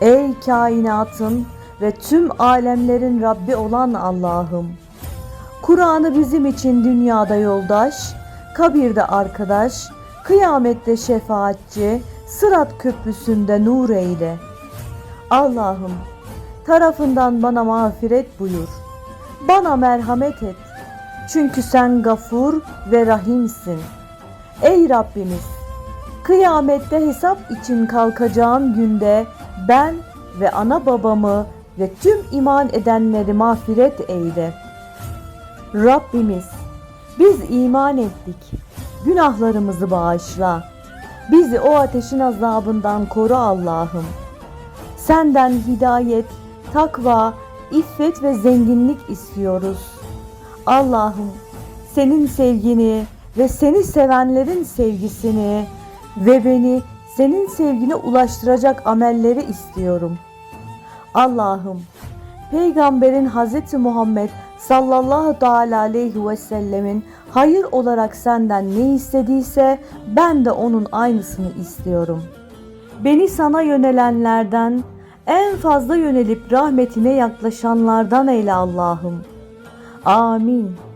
Ey kainatın ve tüm alemlerin Rabbi olan Allah'ım. Kur'an'ı bizim için dünyada yoldaş, kabirde arkadaş, kıyamette şefaatçi, sırat köprüsünde nur eyle. Allah'ım tarafından bana mağfiret buyur. Bana merhamet et. Çünkü sen gafur ve rahimsin. Ey Rabbimiz! Kıyamette hesap için kalkacağım günde ben ve ana babamı ve tüm iman edenleri mağfiret eyle. Rabbimiz biz iman ettik. Günahlarımızı bağışla. Bizi o ateşin azabından koru Allah'ım. Senden hidayet, takva, iffet ve zenginlik istiyoruz. Allah'ım senin sevgini ve seni sevenlerin sevgisini ve beni senin sevgine ulaştıracak amelleri istiyorum. Allah'ım Peygamberin Hazreti Muhammed sallallahu teala aleyhi ve sellemin hayır olarak senden ne istediyse ben de onun aynısını istiyorum. Beni sana yönelenlerden, en fazla yönelip rahmetine yaklaşanlardan eyle Allah'ım. Amin.